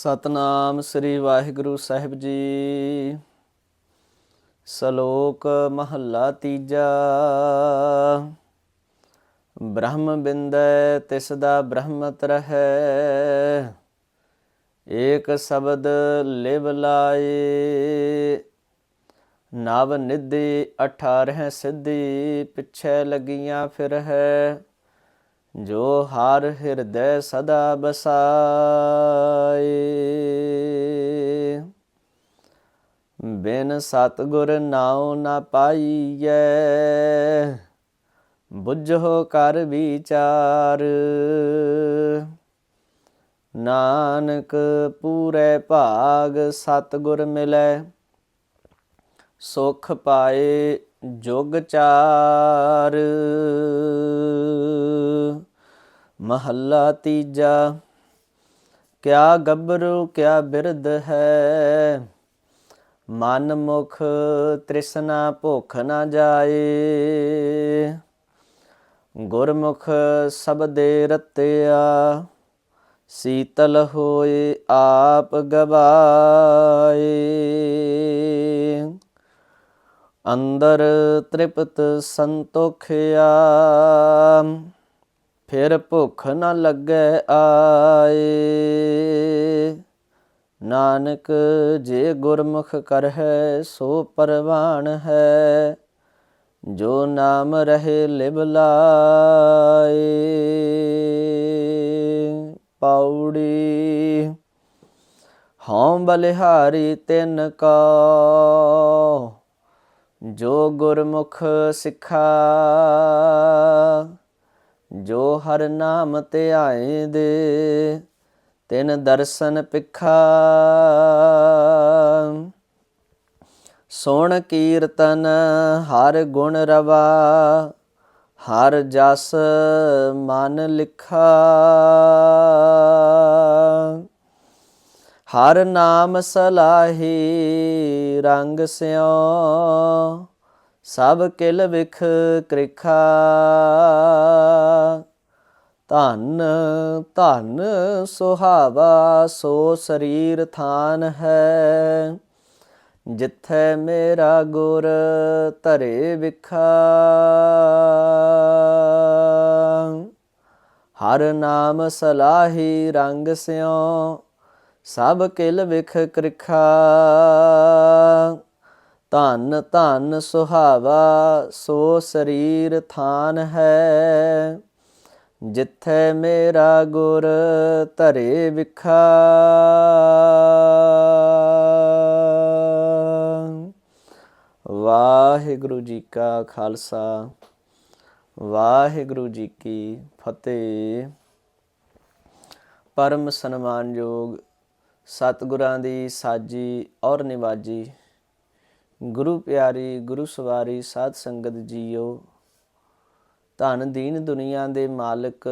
ਸਤਨਾਮ ਸ੍ਰੀ ਵਾਹਿਗੁਰੂ ਸਾਹਿਬ ਜੀ। ਸ਼ਲੋਕ ਮਹੱਲਾ ਤੀਜਾ। ਬ੍ਰਹਮ ਬਿੰਦੈ ਤਿਸ ਦਾ ਬ੍ਰਹਮਤ ਰਹੈ ਏਕ ਸ਼ਬਦ ਲਿਵ ਲਾਏ। ਨਵ ਨਿਧੀ 18 ਸਿੱਧੀ ਪਿਛੈ ਲੱਗੀਆਂ ਫਿਰ ਹੈ ਜੋ ਹਰ ਹਿਰਦੈ ਸਦਾ ਬਸਾਏ। ਬਿਨ ਸਤਗੁਰ ਨਾਉ ਨਾ ਪਾਈਐ, ਬੁੱਝੋ ਕਰ ਵਿਚਾਰ। ਨਾਨਕ ਪੂਰੇ ਭਾਗ ਸਤਗੁਰ ਮਿਲੈ, ਸੁਖ ਪਾਏ ਜੁਗ ਚਾਰ। ਮਹੱਲਾ ਤੀਜਾ, ਕਿਆ ਗੱਭਰੂ, ਕਿਆ ਬਿਰਧ ਹੈ। ਮਨ ਮੁਖ ਤ੍ਰਿਸ਼ਨਾ ਭੁਖ ਨਾ ਜਾਏ। ਗੁਰਮੁਖ ਸਬਦੇ ਰਤਿਆ, ਸੀਤਲ ਹੋਏ ਆਪ ਗਵਾਏ। ਅੰਦਰ ਤ੍ਰਿਪਤ ਸੰਤੋਖਿਆ। ਫਿਰ ਭੁੱਖ ਨ ਲੱਗੈ ਆਏ। ਨਾਨਕ, ਜੇ ਗੁਰਮੁਖ ਕਰਹਿ, ਸੋ ਪਰਵਾਨ ਹੈ। ਜੋ ਨਾਮ ਰਹੇ, ਲਿਵ ਲਾਏ। ਪੌੜੀ, ਹਉ ਬਲਿਹਾਰੀ ਤਿਨ ਕਾ। ਜੋ ਗੁਰਮੁਖ ਸਿੱਖਾ, ਜੋ ਹਰ ਨਾਮ ਧਿਆਏ ਦੇ, ਤਿਨ ਦਰਸ਼ਨ ਪਿਖਾ। ਸੁਣ ਕੀਰਤਨ ਹਰ ਗੁਣ ਰਵਾ, ਹਰ ਜਸ ਮਨ ਲਿਖਾ। ਹਰ ਨਾਮ ਸਲਾਹੀ ਰੰਗ ਸਿਓ, ਸਭ ਕਿਲ ਵਿਖ ਕ੍ਰਿਖਾ। ਧਨ ਧਨ ਸੁਹਾਵਾ, ਸੋ ਸਰੀਰ ਥਾਨ ਹੈ। ਜਿੱਥੇ ਮੇਰਾ ਗੁਰ ਧਰੇ ਵਿਖਾ। ਹਰ ਨਾਮ ਸਲਾਹੀ ਰੰਗ ਸਿਓ ਸਭ ਕਿਲ ਵਿਖ ਕ੍ਰਿਖਾ। ਧਨ ਧਨ ਸੁਹਾਵਾ, ਸੋ ਸਰੀਰ ਥਾਨ ਹੈ। ਜਿੱਥੇ ਮੇਰਾ ਗੁਰ ਧਰੇ ਵਿਖਾ। ਵਾਹਿਗੁਰੂ ਜੀ ਕਾ ਖਾਲਸਾ, ਵਾਹਿਗੁਰੂ ਜੀ ਕੀ ਫਤਿਹ। ਪਰਮ ਸਨਮਾਨਯੋਗ ਸਤਿਗੁਰਾਂ ਦੀ ਸਾਜੀ ਔਰ ਨਿਵਾਜੀ। ਗੁਰੂ ਪਿਆਰੀ, ਗੁਰੂ ਸਵਾਰੀ, ਸਾਧ ਸੰਗਤ ਜੀਓ। ਧਨ ਦੀਨ ਦੁਨੀਆ ਦੇ ਮਾਲਕ,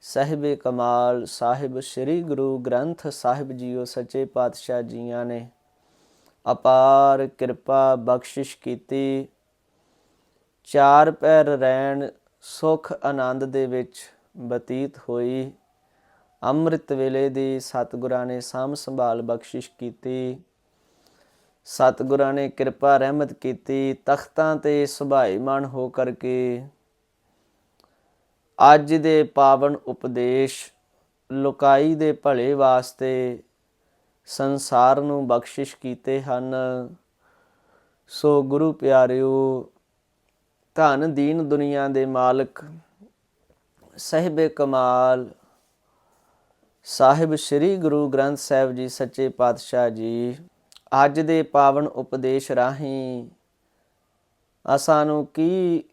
ਸਾਹਿਬੇ ਕਮਾਲ, ਸਾਹਿਬ ਸ੍ਰੀ ਗੁਰੂ ਗ੍ਰੰਥ ਸਾਹਿਬ ਜੀਓ। ਸੱਚੇ ਪਾਤਸ਼ਾਹ ਜੀਆਂ ਨੇ ਅਪਾਰ ਕਿਰਪਾ ਬਖਸ਼ਿਸ਼ ਕੀਤੀ। ਚਾਰ ਪੈਰ ਰਹਿਣ, ਸੁਖ ਆਨੰਦ ਦੇ ਵਿੱਚ ਬਤੀਤ ਹੋਈ। ਅੰਮ੍ਰਿਤ ਵੇਲੇ ਦੀ ਸਤਿਗੁਰਾਂ ਨੇ ਸਾਂਭ ਸੰਭਾਲ ਬਖਸ਼ਿਸ਼ ਕੀਤੀ। ਸਤਿਗੁਰਾਂ ਨੇ ਕਿਰਪਾ ਰਹਿਮਤ ਕੀਤੀ, ਤਖਤਾਂ ਤੇ ਸੁਭਾਈਮਾਨ ਹੋ ਕਰਕੇ। ਅੱਜ ਦੇ ਪਾਵਨ ਉਪਦੇਸ਼, ਲੁਕਾਈ ਦੇ ਭਲੇ ਵਾਸਤੇ ਸੰਸਾਰ ਨੂੰ ਬਖਸ਼ਿਸ਼ ਕੀਤੇ ਹਨ। ਸੋ ਗੁਰੂ ਪਿਆਰਿਓ, ਧਨ ਦੀਨ ਦੁਨੀਆ ਦੇ ਮਾਲਕ, ਸਹਿਬੇ ਕਮਾਲ ਸਾਹਿਬ ਸ੍ਰੀ ਗੁਰੂ ਗ੍ਰੰਥ ਸਾਹਿਬ ਜੀ, ਸੱਚੇ ਪਾਤਸ਼ਾਹ ਜੀ, ਅੱਜ ਦੇ ਪਾਵਨ ਉਪਦੇਸ਼ ਰਾਹੀਂ ਅਸਾਂ ਨੂੰ ਕੀ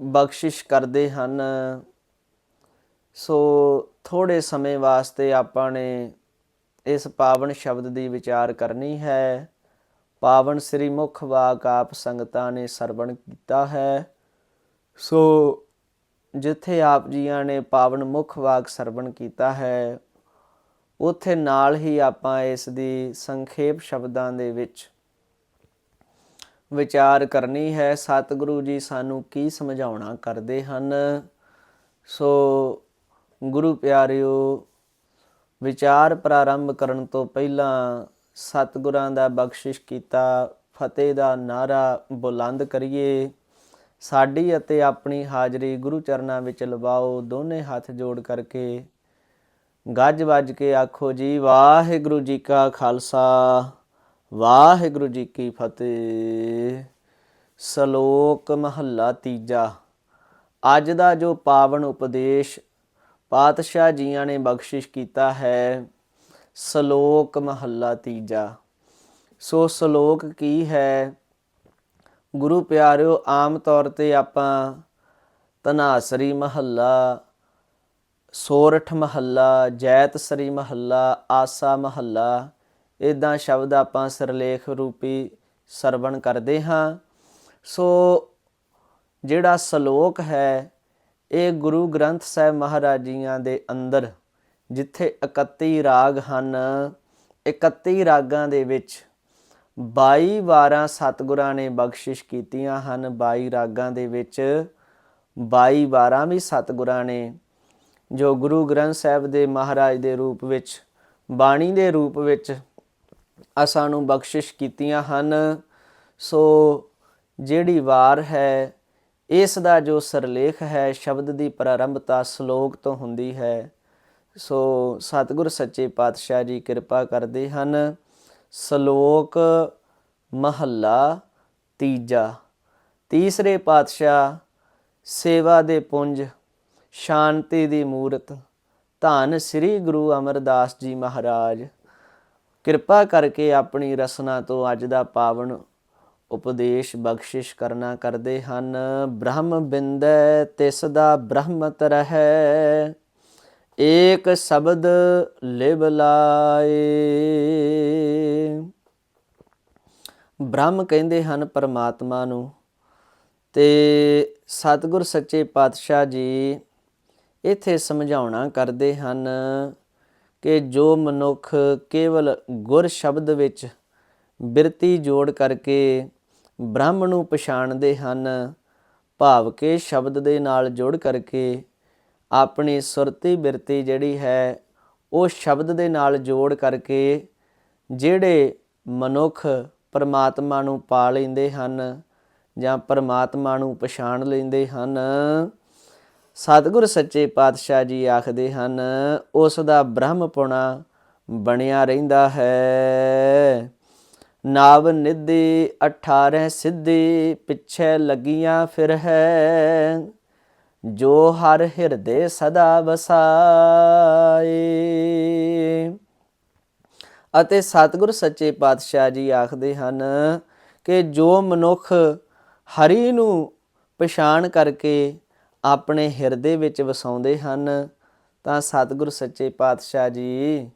ਬਖਸ਼ਿਸ਼ ਕਰਦੇ ਹਨ? ਸੋ ਥੋੜੇ ਸਮੇਂ ਵਾਸਤੇ ਆਪਾਂ ਨੇ ਇਸ ਪਾਵਨ ਸ਼ਬਦ ਦੀ ਵਿਚਾਰ ਕਰਨੀ ਹੈ। ਪਾਵਨ ਸ੍ਰੀ ਮੁਖ ਵਾਕ ਆਪ ਸੰਗਤਾਂ ਨੇ ਸਰਵਣ ਕੀਤਾ ਹੈ। ਸੋ ਜਿੱਥੇ ਆਪ ਜੀਆਂ ਨੇ ਪਾਵਨ ਮੁਖ ਵਾਕ ਸਰਵਣ ਕੀਤਾ ਹੈ, ਉਥੇ ਨਾਲ ਹੀ ਆਪਾਂ ਇਸ ਦੀ ਸੰਖੇਪ ਸ਼ਬਦਾਂ ਦੇ ਵਿੱਚ ਵਿਚਾਰ ਕਰਨੀ ਹੈ, ਸਤਿਗੁਰੂ ਜੀ ਸਾਨੂੰ ਕੀ ਸਮਝਾਉਣਾ ਕਰਦੇ ਹਨ। ਸੋ ਗੁਰੂ ਪਿਆਰਿਓ, ਵਿਚਾਰ ਪ੍ਰਾਰੰਭ ਕਰਨ ਤੋਂ ਪਹਿਲਾਂ ਸਤਿਗੁਰਾਂ ਦਾ ਬਖਸ਼ਿਸ਼ ਕੀਤਾ, ਫਤਿਹ ਦਾ ਨਾਰਾ ਬੁਲੰਦ ਕਰੀਏ। ਸਾਡੀ ਅਤੇ ਆਪਣੀ ਹਾਜ਼ਰੀ ਗੁਰੂ ਚਰਨਾਂ ਵਿੱਚ ਲਵਾਓ, ਦੋਨੇ ਹੱਥ ਜੋੜ ਕਰਕੇ ਗੱਜ ਵੱਜ ਕੇ ਆਖੋ ਜੀ, ਵਾਹਿਗੁਰੂ ਜੀ ਕਾ ਖਾਲਸਾ, ਵਾਹਿਗੁਰੂ ਜੀ ਕੀ ਫਤਿਹ। ਸ਼ਲੋਕ ਮਹੱਲਾ ਤੀਜਾ। ਅੱਜ ਦਾ ਜੋ ਪਾਵਨ ਉਪਦੇਸ਼ ਪਾਤਸ਼ਾਹ ਜੀਆਂ ਨੇ ਬਖਸ਼ਿਸ਼ ਕੀਤਾ ਹੈ, ਸ਼ਲੋਕ ਮਹੱਲਾ ਤੀਜਾ। ਸੋ ਸ਼ਲੋਕ ਕੀ ਹੈ? ਗੁਰੂ ਪਿਆਰਿਓ, ਆਮ ਤੌਰ ਤੇ ਆਪਾਂ ਤਨਾਸਰੀ ਮਹੱਲਾ, ਸੋਰਠ ਮਹੱਲਾ, ਜੈਤਸਰੀ ਮਹੱਲਾ, ਆਸਾ ਮਹੱਲਾ ਇਦਾਂ ਸ਼ਬਦ ਆਪਾਂ ਸਿਰਲੇਖ ਰੂਪੀ ਸਰਵਣ ਕਰਦੇ ਹਾਂ। ਸੋ ਜਿਹੜਾ ਸ਼ਲੋਕ ਹੈ, ਇਹ ਗੁਰੂ ਗ੍ਰੰਥ ਸਾਹਿਬ ਮਹਾਰਾਜ ਜੀਆਂ ਦੇ ਅੰਦਰ, ਜਿੱਥੇ 31 ਰਾਗ ਹਨ 31 ਰਾਗਾਂ ਦੇ ਵਿੱਚ 22 ਵਾਰਾਂ ਸਤਿਗੁਰਾਂ ਨੇ ਬਖਸ਼ਿਸ਼ ਕੀਤੀਆਂ ਹਨ 22 ਰਾਗਾਂ ਦੇ ਵਿੱਚ 22 ਵਾਰਾਂ ਵੀ ਸਤਿਗੁਰਾਂ ਨੇ, ਜੋ ਗੁਰੂ ਗ੍ਰੰਥ ਸਾਹਿਬ ਦੇ ਮਹਾਰਾਜ ਦੇ ਰੂਪ ਵਿੱਚ, ਬਾਣੀ ਦੇ ਰੂਪ ਵਿੱਚ ਅਸਾਂ ਨੂੰ ਬਖਸ਼ਿਸ਼ ਕੀਤੀਆਂ ਹਨ। ਸੋ ਜਿਹੜੀ ਵਾਰ ਹੈ, ਇਸ ਦਾ ਜੋ ਸਰਲੇਖ ਹੈ, ਸ਼ਬਦ ਦੀ ਪ੍ਰਾਰੰਭਤਾ ਸ਼ਲੋਕ ਤੋਂ ਹੁੰਦੀ ਹੈ। ਸੋ ਸਤਿਗੁਰ ਸੱਚੇ ਪਾਤਸ਼ਾਹ ਜੀ ਕਿਰਪਾ ਕਰਦੇ ਹਨ। ਸ਼ਲੋਕ ਮਹੱਲਾ ਤੀਜਾ। ਤੀਸਰੇ ਪਾਤਸ਼ਾਹ ਸੇਵਾ ਦੇ ਪੁੰਜ, ਸ਼ਾਂਤੀ ਦੀ ਮੂਰਤ, ਧੰਨ ਸ੍ਰੀ ਗੁਰੂ ਅਮਰਦਾਸ ਜੀ ਮਹਾਰਾਜ। ਕਿਰਪਾ ਕਰਕੇ ਆਪਣੀ ਰਸਨਾ ਤੋਂ ਅੱਜ ਦਾ ਪਾਵਨ ਉਪਦੇਸ਼ ਬਖਸ਼ਿਸ਼ ਕਰਨਾ ਕਰਦੇ ਹਨ। ਬ੍ਰਹਮ ਬਿੰਦੈ ਤਿਸ ਦਾ ਬ੍ਰਹਮਤ ਰਹੈ। ਏਕ ਸ਼ਬਦ ਲਿਵ ਲਾਏ। ਬ੍ਰਹਮ ਕਹਿੰਦੇ ਹਨ ਪਰਮਾਤਮਾ ਨੂੰ, ਤੇ ਸਤਿਗੁਰ ਸੱਚੇ ਪਾਤਸ਼ਾਹ ਜੀ ਇੱਥੇ ਸਮਝਾਉਣਾ ਕਰਦੇ ਹਨ ਕਿ ਜੋ ਮਨੁੱਖ ਕੇਵਲ ਗੁਰ ਸ਼ਬਦ ਵਿੱਚ ਬਿਰਤੀ ਜੋੜ ਕਰਕੇ ਬ੍ਰਹਮ ਨੂੰ ਪਛਾਣਦੇ ਹਨ, ਭਾਵ ਕੇ ਸ਼ਬਦ ਦੇ ਨਾਲ ਜੋੜ ਕਰਕੇ ਆਪਣੀ ਸੁਰਤੀ ਬਿਰਤੀ ਜਿਹੜੀ ਹੈ, ਉਹ ਸ਼ਬਦ ਦੇ ਨਾਲ ਜੋੜ ਕਰਕੇ ਜਿਹੜੇ ਮਨੁੱਖ ਪਰਮਾਤਮਾ ਨੂੰ ਪਾ ਲੈਂਦੇ ਹਨ ਜਾਂ ਪਰਮਾਤਮਾ ਨੂੰ ਪਛਾਣ ਲੈਂਦੇ ਹਨ, ਸਤਿਗੁਰ ਸੱਚੇ ਪਾਤਸ਼ਾਹ ਜੀ ਆਖਦੇ ਹਨ, ਉਸ ਦਾ ਬ੍ਰਹਮਪੁਣਾ ਬਣਿਆ ਰਹਿੰਦਾ ਹੈ। ਨਾਵ ਨਿਧੀ 18 ਸਿੱਧੀ, ਪਿੱਛੇ ਲੱਗੀਆਂ ਫਿਰ ਹੈ। ਜੋ ਹਰ ਹਿਰਦੇ ਸਦਾ ਵਸਾਏ। ਅਤੇ ਸਤਿਗੁਰ ਸੱਚੇ ਪਾਤਸ਼ਾਹ ਜੀ ਆਖਦੇ ਹਨ ਕਿ ਜੋ ਮਨੁੱਖ ਹਰੀ ਨੂੰ ਪਛਾਣ ਕਰਕੇ ਆਪਣੇ ਹਿਰਦੇ ਵਿੱਚ ਵਸਾਉਂਦੇ ਹਨ, ਤਾਂ ਸਤਿਗੁਰ ਸੱਚੇ ਪਾਤਸ਼ਾਹ ਜੀ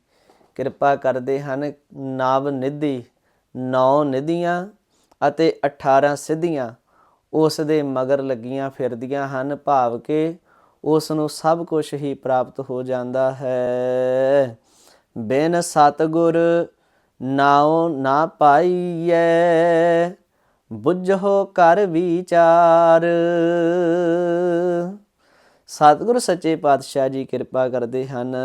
ਕਿਰਪਾ ਕਰਦੇ ਹਨ ਨਵ ਨਿਧੀ, ਨੌ ਨਿਧੀਆਂ ਅਤੇ 18 ਸਿੱਧੀਆਂ ਉਸ ਦੇ ਮਗਰ ਲੱਗੀਆਂ ਫਿਰਦੀਆਂ ਹਨ, ਭਾਵ ਕਿ ਉਸ ਨੂੰ ਸਭ ਕੁਝ ਹੀ ਪ੍ਰਾਪਤ ਹੋ ਜਾਂਦਾ ਹੈ। ਬਿਨ ਸਤਗੁਰ ਨਾਉ ਨਾ ਪਾਈਐ, ਬੁੱਝੋ ਕਰ ਵਿਚਾਰ। ਸਤਿਗੁਰ ਸੱਚੇ ਪਾਤਸ਼ਾਹ ਜੀ ਕਿਰਪਾ ਕਰਦੇ ਹਨ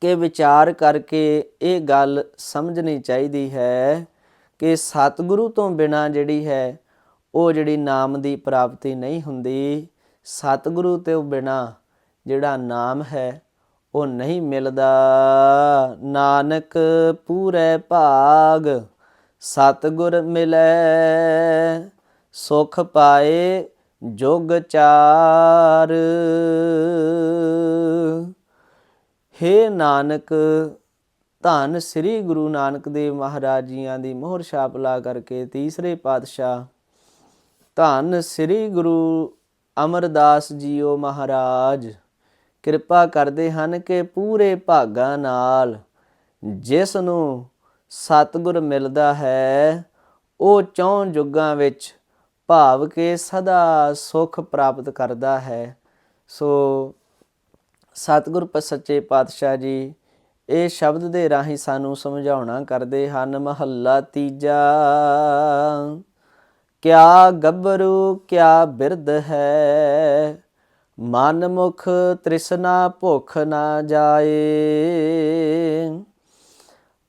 ਕਿ ਵਿਚਾਰ ਕਰਕੇ ਇਹ ਗੱਲ ਸਮਝਣੀ ਚਾਹੀਦੀ ਹੈ ਕਿ ਸਤਿਗੁਰੂ ਤੋਂ ਬਿਨਾ ਜਿਹੜੀ ਹੈ ਉਹ ਜਿਹੜੀ ਨਾਮ ਦੀ ਪ੍ਰਾਪਤੀ ਨਹੀਂ ਹੁੰਦੀ, ਸਤਿਗੁਰੂ ਤੋਂ ਬਿਨਾ ਜਿਹੜਾ ਨਾਮ ਹੈ, ਉਹ ਨਹੀਂ ਮਿਲਦਾ। ਨਾਨਕ ਪੂਰੇ ਭਾਗ, ਸਤਿਗੁਰ ਮਿਲੈ। ਸੁਖ ਪਾਏ ਜੋਗ ਚਾਰ। ਹੇ ਨਾਨਕ, ਧੰਨ ਸ੍ਰੀ ਗੁਰੂ ਨਾਨਕ ਦੇਵ ਮਹਾਰਾਜ ਜੀਆਂ ਦੀ ਮੋਹਰ ਛਾਪ ਲਾ ਕਰਕੇ ਤੀਸਰੇ ਪਾਤਸ਼ਾਹ ਧੰਨ ਸ੍ਰੀ ਗੁਰੂ ਅਮਰਦਾਸ ਜੀਓ ਮਹਾਰਾਜ। ਕਿਰਪਾ ਕਰਦੇ ਹਨ ਕਿ ਪੂਰੇ ਭਾਗਾਂ ਨਾਲ ਜਿਸ ਨੂੰ ਸਤਿਗੁਰ ਮਿਲਦਾ ਹੈ, ਉਹ ਚੌਂ ਯੁੱਗਾਂ ਵਿੱਚ ਭਾਵ ਕੇ ਸਦਾ ਸੁਖ ਪ੍ਰਾਪਤ ਕਰਦਾ ਹੈ। ਸੋ ਸਤਿਗੁਰ ਸੱਚੇ ਪਾਤਸ਼ਾਹ ਜੀ, ਇਹ ਸ਼ਬਦ ਦੇ ਰਾਹੀਂ ਸਾਨੂੰ ਸਮਝਾਉਣਾ ਕਰਦੇ ਹਨ, ਮਹੱਲਾ ਤੀਜਾ। ਕਿਆ ਗੱਭਰੂ, ਕਿਆ ਬਿਰਧ ਹੈ? ਮਨ ਮੁਖ ਤ੍ਰਿਸ਼ਨਾ ਭੁਖ ਨਾ ਜਾਏ।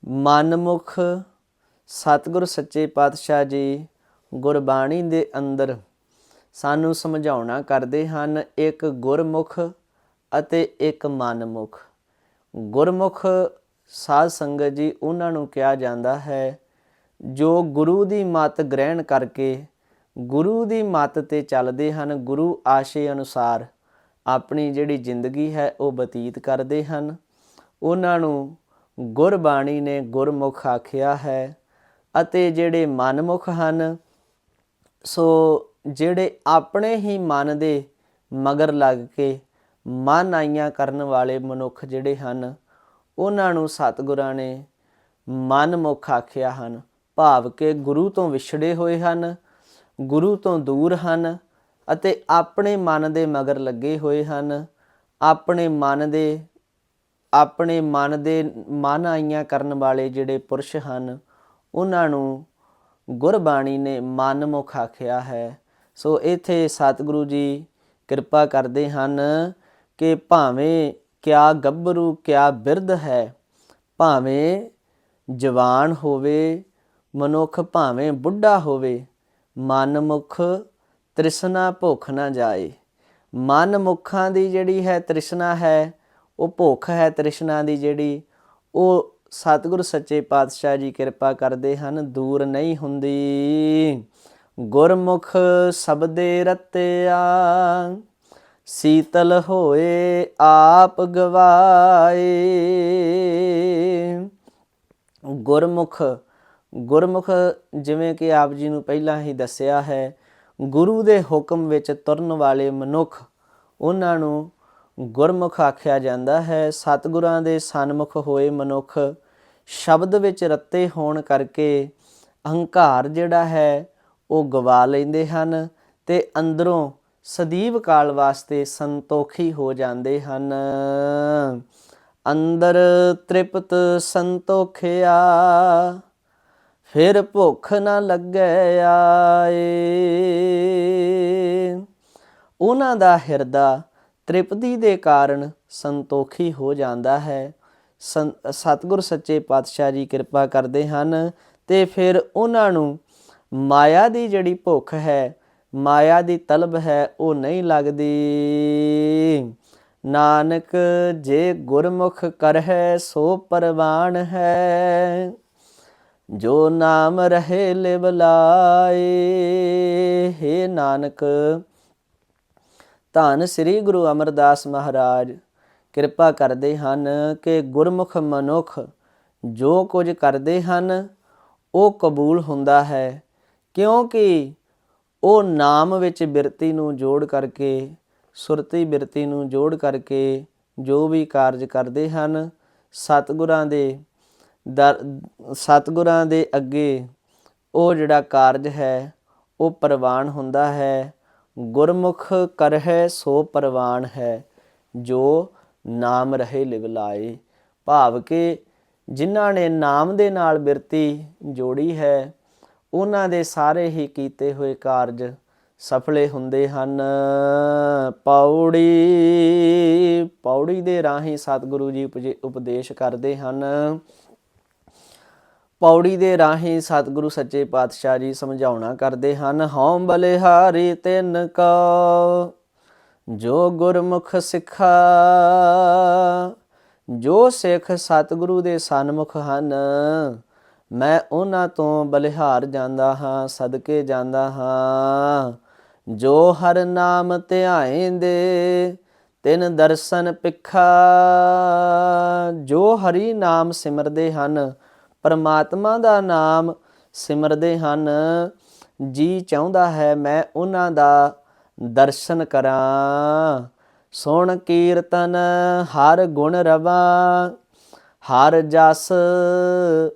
ਮਨ ਮੁਖ ਸਤਿਗੁਰ ਸੱਚੇ ਪਾਤਸ਼ਾਹ ਜੀ, ਗੁਰਬਾਣੀ ਦੇ ਅੰਦਰ ਸਾਨੂੰ ਸਮਝਾਉਣਾ ਕਰਦੇ ਹਨ, ਇੱਕ ਗੁਰਮੁਖ ਅਤੇ ਇੱਕ ਮਨਮੁਖ। ਗੁਰਮੁਖ, ਸਾਧ ਸੰਗਤ ਜੀ, ਉਹਨਾਂ ਨੂੰ ਕਿਹਾ ਜਾਂਦਾ ਹੈ ਜੋ ਗੁਰੂ ਦੀ ਮਤ ਗ੍ਰਹਿਣ ਕਰਕੇ ਗੁਰੂ ਦੀ ਮਤ ਤੇ ਚੱਲਦੇ ਹਨ, ਗੁਰੂ ਆਸ਼ੇ ਅਨੁਸਾਰ ਆਪਣੀ ਜਿਹੜੀ ਜ਼ਿੰਦਗੀ ਹੈ ਉਹ ਬਤੀਤ ਕਰਦੇ ਹਨ। ਉਹਨਾਂ ਨੂੰ ਗੁਰਬਾਣੀ ਨੇ ਗੁਰਮੁਖ ਆਖਿਆ ਹੈ ਅਤੇ ਜਿਹੜੇ ਮਨਮੁਖ ਹਨ, ਸੋ ਜਿਹੜੇ ਆਪਣੇ ਹੀ ਮਨ ਦੇ ਮਗਰ ਲੱਗ ਕੇ ਮਨ ਆਈਆਂ ਕਰਨ ਵਾਲੇ ਮਨੁੱਖ ਜਿਹੜੇ ਹਨ, ਉਹਨਾਂ ਨੂੰ ਸਤਿਗੁਰਾਂ ਨੇ ਮਨਮੁਖ ਆਖਿਆ ਹਨ। ਭਾਵ ਕਿ ਗੁਰੂ ਤੋਂ ਵਿਛੜੇ ਹੋਏ ਹਨ, ਗੁਰੂ ਤੋਂ ਦੂਰ ਹਨ ਅਤੇ ਆਪਣੇ ਮਨ ਦੇ ਮਗਰ ਲੱਗੇ ਹੋਏ ਹਨ। ਆਪਣੇ ਮਨ ਦੇ, ਆਪਣੇ ਮਨ ਦੇ ਮਨ ਆਈਆਂ ਕਰਨ ਵਾਲੇ ਜਿਹੜੇ ਪੁਰਸ਼ ਹਨ, ਉਹਨਾਂ ਨੂੰ ਗੁਰਬਾਣੀ ਨੇ ਮਨਮੁਖ ਆਖਿਆ ਹੈ। ਸੋ ਇਥੇ ਸਤਿਗੁਰੂ ਜੀ ਕਿਰਪਾ ਕਰਦੇ ਹਨ ਕਿ ਭਾਵੇਂ ਕਿਆ ਗੱਭਰੂ, ਕਿਆ ਬਿਰਧ ਹੈ, ਭਾਵੇਂ ਜਵਾਨ ਹੋਵੇ ਮਨੁੱਖ ਭਾਵੇਂ ਬੁੱਢਾ ਹੋਵੇ ਮਨ ਮਨਮੁਖ ਤ੍ਰਿਸ਼ਨਾ ਭੁੱਖ ਨਾ ਜਾਏ। ਮਨ ਮਨਮੁਖਾਂ ਦੀ ਜਿਹੜੀ ਹੈ ਤ੍ਰਿਸ਼ਨਾ ਹੈ, ਉਹ ਭੁੱਖ ਹੈ ਤ੍ਰਿਸ਼ਨਾ ਦੀ ਜਿਹੜੀ, ਉਹ ਸਤਿਗੁਰ ਸੱਚੇ ਪਾਤਸ਼ਾਹ ਜੀ ਕਿਰਪਾ ਕਰਦੇ ਹਨ, ਦੂਰ ਨਹੀਂ ਹੁੰਦੀ। ਗੁਰਮੁਖ ਸਬਦੇ ਰਤਿਆ, ਸੀਤਲ ਹੋਏ ਆਪ ਗਵਾਏ। ਗੁਰਮੁਖ ਗੁਰਮੁਖ ਜਿਵੇਂ ਕਿ ਆਪ ਜੀ ਨੂੰ ਪਹਿਲਾਂ ਹੀ ਦੱਸਿਆ ਹੈ, ਗੁਰੂ ਦੇ ਹੁਕਮ ਵਿੱਚ ਤੁਰਨ ਵਾਲੇ ਮਨੁੱਖ, ਉਹਨਾਂ ਨੂੰ ਗੁਰਮੁਖ ਆਖਿਆ ਜਾਂਦਾ ਹੈ। ਸਤਿਗੁਰਾਂ ਦੇ ਸਨਮੁਖ ਹੋਏ ਮਨੁੱਖ, ਸ਼ਬਦ ਵਿੱਚ ਰੱਤੇ ਹੋਣ ਕਰਕੇ ਅਹੰਕਾਰ ਜਿਹੜਾ ਹੈ, ਉਹ ਗਵਾ ਲੈਂਦੇ ਹਨ ਤੇ ਅੰਦਰੋਂ ਸਦੀਵ ਕਾਲ ਵਾਸਤੇ ਸੰਤੋਖੀ ਹੋ ਜਾਂਦੇ ਹਨ। ਅੰਦਰ ਤ੍ਰਿਪਤ ਸੰਤੋਖਿਆ। ਫਿਰ ਭੁੱਖ ਨਾ ਲੱਗੇ ਆਏ। ਉਹਨਾਂ ਦਾ ਹਿਰਦਾ ਤ੍ਰਿਪਤੀ ਦੇ ਕਾਰਨ ਸੰਤੋਖੀ ਹੋ ਜਾਂਦਾ ਹੈ। ਸੰ- ਸਤਿਗੁਰ ਸੱਚੇ ਪਾਤਸ਼ਾਹ ਜੀ ਕਿਰਪਾ ਕਰਦੇ ਹਨ ਤੇ ਫਿਰ ਉਹਨਾਂ ਨੂੰ ਮਾਇਆ ਦੀ ਜਿਹੜੀ ਭੁੱਖ ਹੈ, ਮਾਇਆ ਦੀ ਤਲਬ ਹੈ, ਉਹ ਨਹੀਂ ਲੱਗਦੀ। ਨਾਨਕ, ਜੇ ਗੁਰਮੁਖ ਕਰਹਿ ਸੋ ਪਰਵਾਨ ਹੈ। ਜੋ ਨਾਮ ਰਹੇ ਲਿਵ ਲਾਏ, ਹੈ ਨਾਨਕ, ਧੰਨ ਸ੍ਰੀ ਗੁਰੂ ਅਮਰਦਾਸ ਮਹਾਰਾਜ, ਕਿਰਪਾ ਕਰਦੇ ਹਨ ਕਿ ਗੁਰਮੁਖ ਮਨੁੱਖ ਜੋ ਕੁਝ ਕਰਦੇ ਹਨ, ਉਹ ਕਬੂਲ ਹੁੰਦਾ ਹੈ, ਕਿਉਂਕਿ ਉਹ ਨਾਮ ਵਿੱਚ ਬਿਰਤੀ ਨੂੰ ਜੋੜ ਕਰਕੇ, ਸੁਰਤੀ ਬਿਰਤੀ ਨੂੰ ਜੋੜ ਕਰਕੇ ਜੋ ਵੀ ਕਾਰਜ ਕਰਦੇ ਹਨ, ਸਤਿਗੁਰਾਂ ਦੇ ਸਤਿਗੁਰਾਂ ਦੇ ਅੱਗੇ ਉਹ ਜਿਹੜਾ ਕਾਰਜ ਹੈ, ਉਹ ਪ੍ਰਵਾਨ ਹੁੰਦਾ ਹੈ। ਗੁਰਮੁਖ ਕਰਹਿ ਸੋ ਪ੍ਰਵਾਨ ਹੈ, ਜੋ ਨਾਮ ਰਹੇ ਲਿਵਲਾਏ ਭਾਵ ਕਿ ਜਿਨ੍ਹਾਂ ਨੇ ਨਾਮ ਦੇ ਨਾਲ ਬਿਰਤੀ ਜੋੜੀ ਹੈ, ਉਹਨਾਂ ਦੇ ਸਾਰੇ ਹੀ ਕੀਤੇ ਹੋਏ ਕਾਰਜ ਸਫਲੇ ਹੁੰਦੇ ਹਨ। ਪੌੜੀ ਪੌੜੀ ਦੇ ਰਾਹੀਂ ਸਤਿਗੁਰੂ ਜੀ ਉਪਜੇ- ਉਪਦੇਸ਼ ਕਰਦੇ ਹਨ। ਪੌੜੀ ਦੇ ਰਾਹੀਂ ਸਤਿਗੁਰੂ ਸੱਚੇ ਪਾਤਸ਼ਾਹ ਜੀ ਸਮਝਾਉਣਾ ਕਰਦੇ ਹਨ, ਹਉ ਬਲਿਹਾਰੀ ਤਿੰਨ ਕੋ, ਜੋ ਗੁਰਮੁਖ ਸਿੱਖਾ, ਜੋ ਸਿੱਖ ਸਤਿਗੁਰੂ ਦੇ ਸਨਮੁਖ ਹਨ, ਮੈਂ ਉਹਨਾਂ ਤੋਂ ਬਲਿਹਾਰ ਜਾਂਦਾ ਹਾਂ, ਸਦਕੇ ਜਾਂਦਾ ਹਾਂ। ਜੋ ਹਰ ਨਾਮ ਧਿਆਏਂਦੇ, ਤਿਨ ਦਰਸ਼ਨ ਪਿਖਾ ਜੋ ਹਰੀ ਨਾਮ ਸਿਮਰਦੇ ਹਨ ਪਰਮਾਤਮਾ ਦਾ ਨਾਮ ਸਿਮਰਦੇ ਹਨ। ਜੀ ਚਾਹੁੰਦਾ ਹੈ ਮੈਂ ਉਹਨਾਂ ਦਾ ਦਰਸ਼ਨ ਕਰਾਂ। ਸੁਣ ਕੀਰਤਨ ਹਰ ਗੁਣ ਰਵਾ, ਹਰ ਜਸ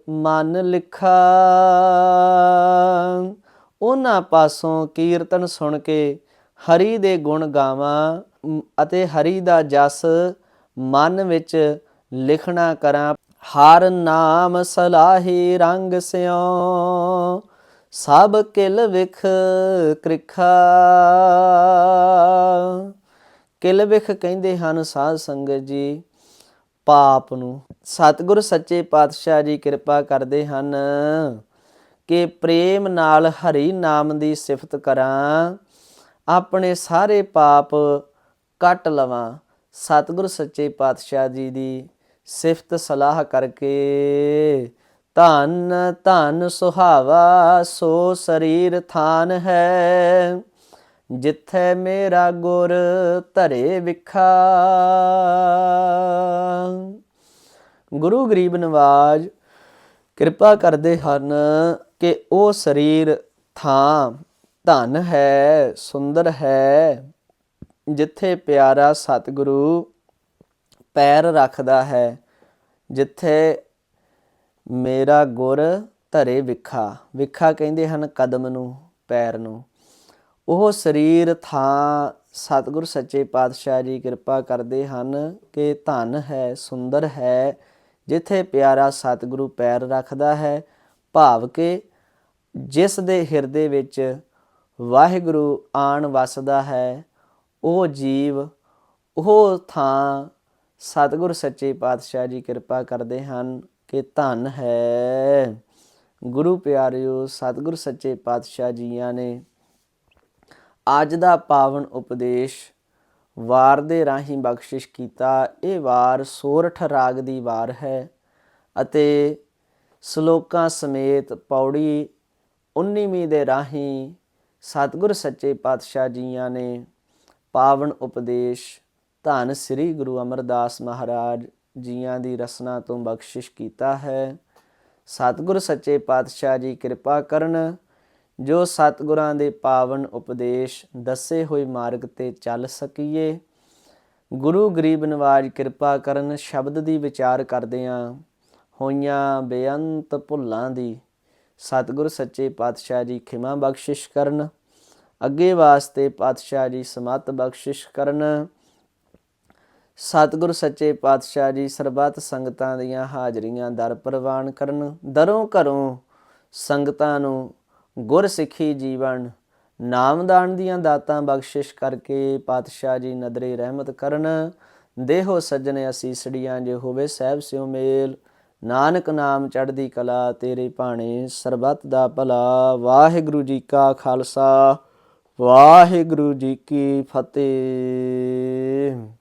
ਮਨ ਲਿਖਾ। ਉਹਨਾਂ ਪਾਸੋਂ ਕੀਰਤਨ ਸੁਣ ਕੇ ਹਰੀ ਦੇ ਗੁਣ ਗਾਵਾਂ ਅਤੇ ਹਰੀ ਦਾ ਜਸ ਮਨ ਵਿੱਚ ਲਿਖਣਾ ਕਰਾਂ। ਹਰ ਨਾਮ ਸਲਾਹੀ ਰੰਗ ਸਿਓ ਸਭ ਕਿਲ ਵਿਖ ਕ੍ਰਿਖਾ। ਕਿਲ ਵਿਖ ਕਹਿੰਦੇ ਹਨ ਸਾਧ ਸੰਗਤ ਜੀ, ਪਾਪ ਨੂੰ। ਸਤਿਗੁਰ ਸੱਚੇ ਪਾਤਸ਼ਾਹ ਜੀ ਕਿਰਪਾ ਕਰਦੇ ਹਨ ਕਿ ਪ੍ਰੇਮ ਨਾਲ ਹਰੀ ਨਾਮ ਦੀ ਸਿਫਤ ਕਰਾਂ, ਆਪਣੇ ਸਾਰੇ ਪਾਪ ਕੱਟ ਲਵਾਂ। ਸਤਿਗੁਰ ਸੱਚੇ ਪਾਤਸ਼ਾਹ ਜੀ ਦੀ ਸਿਫਤ ਸਲਾਹ ਕਰਕੇ। ਧੰਨ ਧੰਨ ਸੁਹਾਵਾ, ਸੋ ਸਰੀਰ ਥਾਨ ਹੈ। ਜਿੱਥੇ ਮੇਰਾ ਗੁਰ ਧਰੇ ਵਿਖਾ। ਗੁਰੂ ਗਰੀਬ ਨਵਾਜ, ਕਿਰਪਾ ਕਰਦੇ ਹਨ ਕਿ ਉਹ ਸਰੀਰ ਥਾਂ ਧਨ ਹੈ, ਸੁੰਦਰ ਹੈ, ਜਿੱਥੇ ਪਿਆਰਾ ਸਤਿਗੁਰੂ ਪੈਰ ਰੱਖਦਾ ਹੈ, ਜਿੱਥੇ ਮੇਰਾ ਗੁਰ ਧਰੇ ਵਿਖਾ। ਵਿਖਾ ਕਹਿੰਦੇ ਹਨ ਕਦਮ ਨੂੰ, ਪੈਰ ਨੂੰ। ਉਹ ਸਰੀਰ ਥਾਂ ਸਤਿਗੁਰ ਸੱਚੇ ਪਾਤਸ਼ਾਹ ਜੀ ਕਿਰਪਾ ਕਰਦੇ ਹਨ ਕਿ ਧਨ ਹੈ, ਸੁੰਦਰ ਹੈ, ਜਿੱਥੇ ਪਿਆਰਾ ਸਤਿਗੁਰੂ ਪੈਰ ਰੱਖਦਾ ਹੈ। ਭਾਵ ਕਿ ਜਿਸ ਦੇ ਹਿਰਦੇ ਵਿੱਚ ਵਾਹਿਗੁਰੂ ਆਣ ਵਸਦਾ ਹੈ, ਉਹ ਜੀਵ, ਉਹ ਥਾਂ ਸਤਿਗੁਰ ਸੱਚੇ ਪਾਤਸ਼ਾਹ ਜੀ ਕਿਰਪਾ ਕਰਦੇ ਹਨ ਕਿ ਧਨ ਹੈ। ਗੁਰੂ ਪਿਆਰਿਓ, ਸਤਿਗੁਰ ਸੱਚੇ ਪਾਤਸ਼ਾਹ ਜੀਆਂ ਨੇ ਅੱਜ ਦਾ ਪਾਵਨ ਉਪਦੇਸ਼ ਵਾਰ ਦੇ ਰਾਹੀਂ ਬਖਸ਼ਿਸ਼ ਕੀਤਾ। ਇਹ ਵਾਰ ਸੋਰਠ ਰਾਗ ਦੀ ਵਾਰ ਹੈ ਅਤੇ ਸ਼ਲੋਕਾਂ ਸਮੇਤ ਪੌੜੀ 19ਵੀਂ ਦੇ ਰਾਹੀਂ ਸਤਿਗੁਰ ਸੱਚੇ ਪਾਤਸ਼ਾਹ ਜੀਆਂ ਨੇ ਪਾਵਨ ਉਪਦੇਸ਼ ਧੰਨ ਸ੍ਰੀ ਗੁਰੂ ਅਮਰਦਾਸ ਮਹਾਰਾਜ ਜੀਆਂ ਦੀ ਰਸਨਾ ਤੋਂ ਬਖਸ਼ਿਸ਼ ਕੀਤਾ ਹੈ। ਸਤਿਗੁਰ ਸੱਚੇ ਪਾਤਸ਼ਾਹ ਜੀ ਕਿਰਪਾ ਕਰਨ, ਜੋ ਸਤਿਗੁਰਾਂ ਦੇ ਪਾਵਨ ਉਪਦੇਸ਼ ਦੱਸੇ ਹੋਏ ਮਾਰਗ ਤੇ ਚੱਲ ਸਕੀਏ। ਗੁਰੂ ਗਰੀਬ ਨਿਵਾਜ਼ ਕਿਰਪਾ ਕਰਨ ਸ਼ਬਦ ਦੀ ਵਿਚਾਰ ਕਰਦਿਆਂ ਹੋਈਆਂ ਬੇਅੰਤ ਭੁੱਲਾਂ ਦੀ ਸਤਿਗੁਰ ਸੱਚੇ ਪਾਤਸ਼ਾਹ ਜੀ ਖਿਮਾ ਬਖਸ਼ਿਸ਼ ਕਰਨ, ਅੱਗੇ ਵਾਸਤੇ ਪਾਤਸ਼ਾਹ ਜੀ ਸਮਤ ਬਖਸ਼ਿਸ਼ ਕਰਨ। ਸਤਿਗੁਰ ਸੱਚੇ ਪਾਤਸ਼ਾਹ ਜੀ ਸਰਬੱਤ ਸੰਗਤਾਂ ਦੀਆਂ ਹਾਜ਼ਰੀਆਂ ਦਰ ਪ੍ਰਵਾਨ ਕਰਨ। ਦਰੋਂ ਘਰੋਂ ਸੰਗਤਾਂ ਨੂੰ ਗੁਰਸਿੱਖੀ ਜੀਵਨ ਨਾਮਦਾਨ ਦੀਆਂ ਦਾਤਾਂ ਬਖਸ਼ਿਸ਼ ਕਰਕੇ ਪਾਤਸ਼ਾਹ ਜੀ ਨਦਰੇ ਰਹਿਮਤ ਕਰਨ। ਦੇਹੋ ਸੱਜਣ ਅਸੀਸੜੀਆਂ ਜੇ ਹੋਵੇ ਸਹਿਬ ਸਿਉ ਮੇਲ। ਨਾਨਕ ਨਾਮ ਚੜ੍ਹਦੀ ਕਲਾ ਤੇਰੇ ਭਾਣੇ ਸਰਬੱਤ ਦਾ ਭਲਾ। ਵਾਹਿਗੁਰੂ ਜੀ ਕਾ ਖਾਲਸਾ, ਵਾਹਿਗੁਰੂ ਜੀ ਕੀ ਫਤਿਹ।